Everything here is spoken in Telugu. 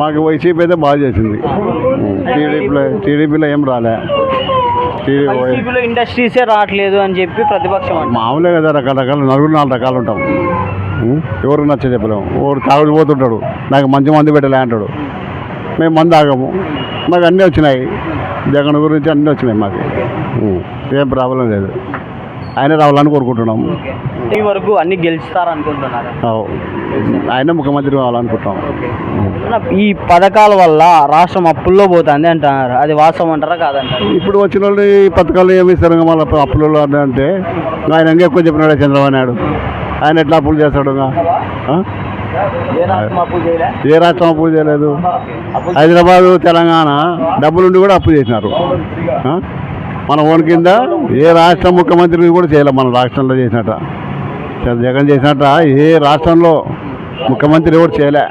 మాకు వైసీపీ అయితే బాగా చేసింది. టీడీపీలో టీడీపీలో ఏం రాలే. టీడీపీ వైసీపీలో ఇండస్ట్రీసే రావట్లేదు అని చెప్పి ప్రతిపక్షం మామూలే కదా రకరకాల నలుగురు నాలుగు రకాలు ఉంటాం? ఎవరు నచ్చ చెప్పలేము ఒకడు తాగుడు పోతుంటాడు. నాకు మంచి మంది పెట్టలే అంటాడు. మేము మంది ఆగము మాకు అన్నీ వచ్చినాయి. జగన్ గురించి అన్నీ వచ్చినాయి మాకు. ఏం ప్రాబ్లం లేదు. ఆయన రావాలని కోరుకుంటున్నాము ఈ వరకు అన్ని గెలుస్తారు అనుకుంటున్నారు అవు. ఆయన ముఖ్యమంత్రి కావాలనుకుంటున్నాం. ఈ పథకాల వల్ల రాష్ట్రం అప్పుల్లో పోతుంది అంటున్నారు. అది వాస్తవం అంటారా కాదంటారు? ఇప్పుడు వచ్చిన వాళ్ళు ఈ పథకాలు ఏమి ఇస్తారు? ఇంకా మళ్ళీ అప్పులలో అంటే ఇంకా ఆయన ఇంకా ఎక్కువ చెప్పినాడు చంద్రబాబు నాయుడు. ఆయన ఎట్లా అప్పులు చేస్తాడు ఇంకా? ఆ? ఏ రాష్ట్రం అప్పు అప్పులు చేయలేదు? హైదరాబాదు తెలంగాణ డబ్బులుండి కూడా అప్పు చేసినారు. ఆ? మన ఓన్ కింద ఏ రాష్ట్ర ముఖ్యమంత్రి కూడా చేయలేదు మన రాష్ట్రంలో చేసినట్ట. జగన్ చేసినట్ట ఏ రాష్ట్రంలో ముఖ్యమంత్రి కూడా చేయలే.